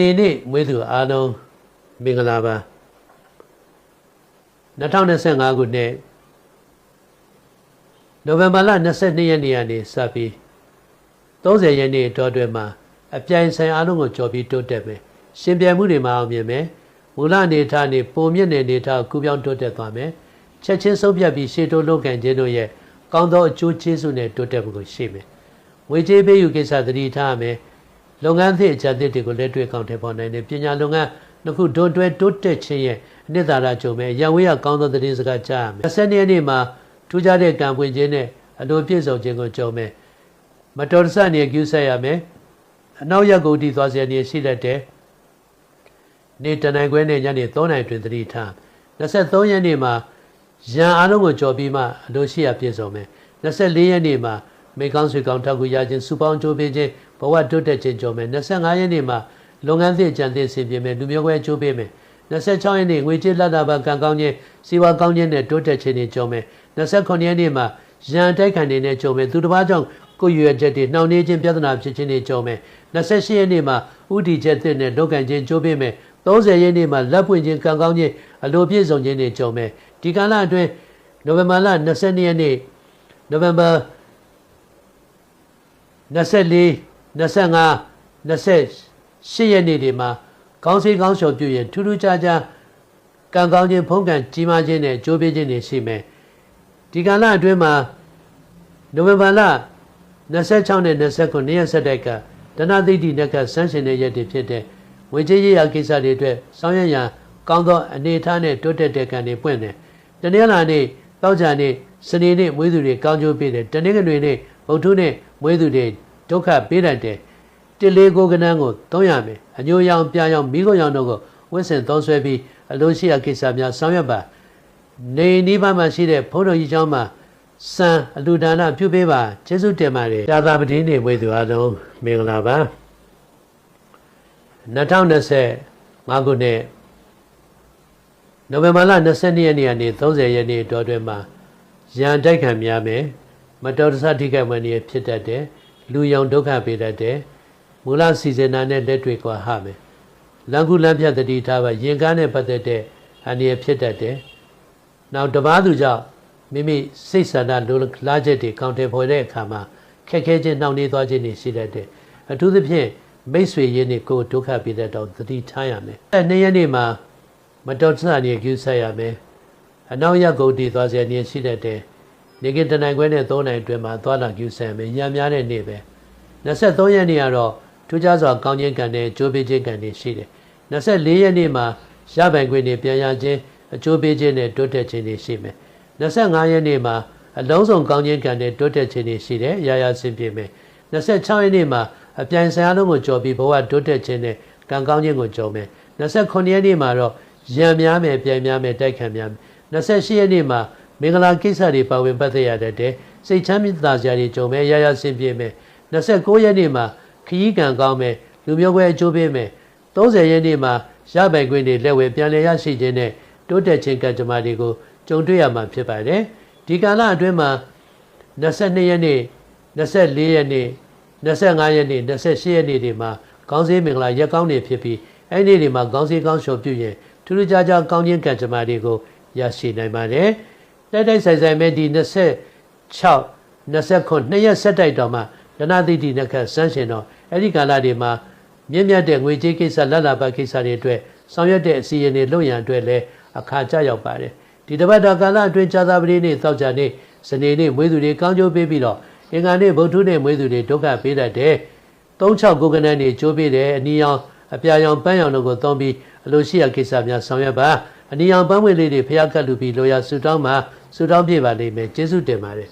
နေနေ့မွေးသူအားလုံးမင်္ဂလာပါ2025ခုနှစ်နိုဝင်ဘာလ22ရက်နေ့ကနေစပြီး30ရက်နေ့အတွင်းမှာအပြိုင်ဆိုင်အားလုံးကိုကြော်ပြီးတိုးတက်မယ်ရှင်ပြိုင်မှုတွေမှာအောင်မြင်မယ်မူလအနေထားနေပုံမြင့်တဲ့အနေထားကိုကူပြောင်းတိုးတက်သွားမယ်ချက်ချင်းဆုံးဖြတ်ပြီးရှေ့တိုးလုပ်ကန်ခြင်းတို့ရဲ့ကောင်းသောအကျိုးကျေးဇူးနဲ့တိုးတက်မှုကိုရှိမယ်ငွေကြေးပေးယူကိစ္စသတိထားရမယ် လုပ်ငန်းသစ်အကြံသစ်တွေကိုလက်တွေ့ကောင်းထည့်ပေါ်နိုင်တဲ့ပညာလုပ်ငန်းနှစ်ခုဒွန်တွဲတိုးတက်ခြင်းရဲ့အနှစ်သာရကြုံမဲ့ရန်ဝေးရကောင်းသောသတင်းစကားကြားရမယ်20ရက်နေ့မှာထူးခြားတဲ့ကံပွင့်ခြင်းနဲ့အလိုပြည့်စုံခြင်းကိုကြုံမဲ့မတော်တဆနေကျူးဆက်ရမယ်အနောက်ရက်ကိုတီသွားစရာနေရှိတတ်တဲ့နေတနိုင်ခွဲနဲ့ညနေ3နိုင်တွင်သတိထား23ရက်နေ့မှာရန်အားလုံးကိုကြော်ပြီးမှအလိုရှိရပြည့်စုံမယ်24ရက်နေ့မှာမေကောင်းဆွေကောင်းထောက်ကူရခြင်းစူပေါင်းကြိုးပေးခြင်း ဘဝတိုးတက်ခြင်းကြုံမယ်25ရက်နေ့မှာလုပ်ငန်းသစ်ကြံသစ်ဆင်ပြေမယ်လူမျိုးခွဲကြိုးပေးမယ်26ရက်နေ့ငွေကြေးလက်တာပါကံကောင်းခြင်းစီဝါကောင်းခြင်းနဲ့တိုးတက်ခြင်းတွေကြုံမယ်29ရက်နေ့မှာရန်တိုက်ခံနေနဲ့ကြုံမယ်သူတစ်ပါးကြောင့်ကိုယ်ရွယ်ချက်တွေနှောင့်နှေးခြင်းပြဿနာဖြစ်ခြင်းတွေကြုံမယ်28ရက်နေ့မှာဥတီချက်သစ်နဲ့လုပ်ကံခြင်းကြိုးပေးမယ်30ရက်နေ့မှာလက်ပွင့်ခြင်းကံကောင်းခြင်းအလိုပြည့်စုံခြင်းတွေကြုံမယ်ဒီကာလအတွင်းနိုဝင်ဘာလ22ရက်နေ့နိုဝင်ဘာ24 25 28ရက်နေ့တွေမှာကောင်းစီကောင်းလျှော်ပြုရင်ထူးထူးခြားခြားကံကောင်းခြင်းဖုံးကံကြီးမားခြင်းနဲ့ကြိုးပေးခြင်းတွေရှိမယ်ဒီကာလအတွင်းမှာနိုဝင်ဘာလ26နဲ့29ရက်ဆက်တိုက်ကဒနာသိတိနက်ကဆန်းရှင်တဲ့ရက်တွေဖြစ်တဲ့ဝေကြီးရရကိစ္စတွေအတွက်ဆောင်ရွက်ရန်ကောင်းသောအနေအထားနဲ့တိုးတက်တဲ့ကံတွေပွင့်တယ်တနင်္လာနေ့တောက်ကြနေ့စနေနေ့မွေးသူတွေကောင်းကျိုးပေးတယ်တနင်္ဂနွေနေ့ဗုဒ္ဓနေ့မွေးသူတွေ ဒုက္ခပေးတတ်တယ်တစ်လေးကိုကနန်းကိုသုံးရမယ်အညိုရောင်ပြာရောင်မိခိုးရောင်တို့ကိုဝင့်စင်သုံးဆွဲပြီးအလိုရှိရာကိစ္စများဆောင်ရွက်ပါနေနီးပါးမှာရှိတဲ့ဘုန်းတော်ကြီးကျောင်းမှာစံအလူဒါနပြုပေးပါကျေးဇူးတင်ပါတယ်သာသာပတိနေဝေသူအားလုံးမင်္ဂလာပါ2025ခုနှစ်နိုဝင်ဘာလ22ရက်နေ့ကနေ30ရက်နေ့အတွင်းမှာရန်တိုက်ခံများမယ်မတော်တဆထိခိုက်မှနေဖြစ်တတ်တယ် လူရောင်ဒုက္ခပေးတတ်တယ်မူလစီစဉ်တာနဲ့လက်တွေ့ကွာဟမယ်လန်ကူလန်ဖြတ်တတိထားပါရင်ကားနဲ့ပတ်သက်တဲ့အန္တရာယ်ဖြစ်တတ်တယ်နောက်တပားသူကြောင့်မိမိစိတ်ဆန္ဒလိုလားချက်တွေကောင်းတယ်ဖော်တဲ့အခါမှာခက်ခဲခြင်းနှောင့်နှေးသွားခြင်းတွေရှိတတ်တယ်အထူးသဖြင့်မိတ်ဆွေရင်းတွေကိုဒုက္ခပေးတတ်တော့သတိထားရမယ်အဲနေ့ရက်နေ့မှာမတော်တဆနေကျူးဆက်ရမယ်အနောက်ရက်ကုန်တည်သွားစရာနေရှိတတ်တယ် နေကင်တနိုင်ခွဲနဲ့3နိုင်အတွင်းမှာသွားလာကျူးဆက်မယ်ညံများတဲ့နေ့ပဲ23ရက်နေ့ကတော့ထူးခြားစွာကောင်းခြင်းကံနဲ့ကြိုးပေးခြင်းကံတွေရှိတယ်24ရက်နေ့မှာရပိုင်ခွင့်တွေပြန်ရခြင်းအကျိုးပေးခြင်းနဲ့တိုးတက်ခြင်းတွေရှိမယ်25ရက်နေ့မှာအလုံးစုံကောင်းခြင်းကံနဲ့တိုးတက်ခြင်းတွေရှိတယ်ရာရာဆင်ပြေမယ်26ရက်နေ့မှာအပြိုင်ဆိုင်အလုံးကိုကြော်ပြီးဘဝတိုးတက်ခြင်းနဲ့ကံကောင်းခြင်းကိုကြော်မယ်29ရက်နေ့မှာတော့ရံများမယ်ပြိုင်များမယ်တိုက်ခံများမယ်28ရက်နေ့မှာ မင်္ဂလာကိစ္စတွေပါဝင်ပတ်သက်ရတဲ့စိတ်ချမ်းသာစရာတွေကြုံမယ်ရာရာဆင်ပြေမယ်29ရက်နေ့မှာခရီးကံကောင်းမယ်လူမျိုးပွဲအကျိုးပေးမယ်30ရက်နေ့မှာရပိုင်ခွင့်တွေလက်ဝဲပြန်လည်ရရှိခြင်းနဲ့တိုးတက်ခြင်းကံကြမ္မာတွေကိုကြုံတွေ့ရမှာဖြစ်ပါတယ်ဒီကာလအတွင်းမှာ22ရက်နေ့24ရက်နေ့25ရက်နေ့28ရက်နေ့တွေမှာကောင်းစေးမင်္ဂလာရက်ကောင်းတွေဖြစ်ပြီးအဲ့ဒီတွေမှာကောင်းစေးကောင်းရှော်ပြုရင်ထူးထူးခြားခြားကောင်းခြင်းကံကြမ္မာတွေကိုရရှိနိုင်ပါတယ် တိုက်တိုက်ဆိုင်ဆိုင်မဲ့ဒီ26 29နှစ်ရက်ဆက်တိုက်တော်မှာဒနာတိတိနခဆန်းရှင်တော်အဲ့ဒီကာလတွေမှာမြင့်မြတ်တဲ့ငွေကြေးကိစ္စလက်လာပတ်ကိစ္စတွေအတွက်ဆောင်ရွက်တဲ့အစီအရင်တွေလုပ်ရန်အတွက်လည်းအခါကျရောက်ပါတယ်ဒီတပတ်တော်ကာလအတွင်းဇာတာပတိနေ့တောက်ကြနေ့စနေနေ့မွေးသူတွေကောင်းကျိုးပေးပြီးတော့အင်္ဂါနေ့ဗုဒ္ဓနေ့မွေးသူတွေဒုက္ခပေးတတ်တယ်36ကိုကနန်းနေကျိုးပေးတယ်အနီရောင်အပြာရောင်ပန်းရောင်တို့ကိုသုံးပြီးအလိုရှိရာကိစ္စများဆောင်ရွက်ပါ အနီရောင်ပန်းဝင်လေးတွေဖျားကတ်လူပြီးလိုရာဆူတောင်းမှာဆူတောင်းပြပါလိမ့်မယ်ကျေးဇူးတင်ပါတယ်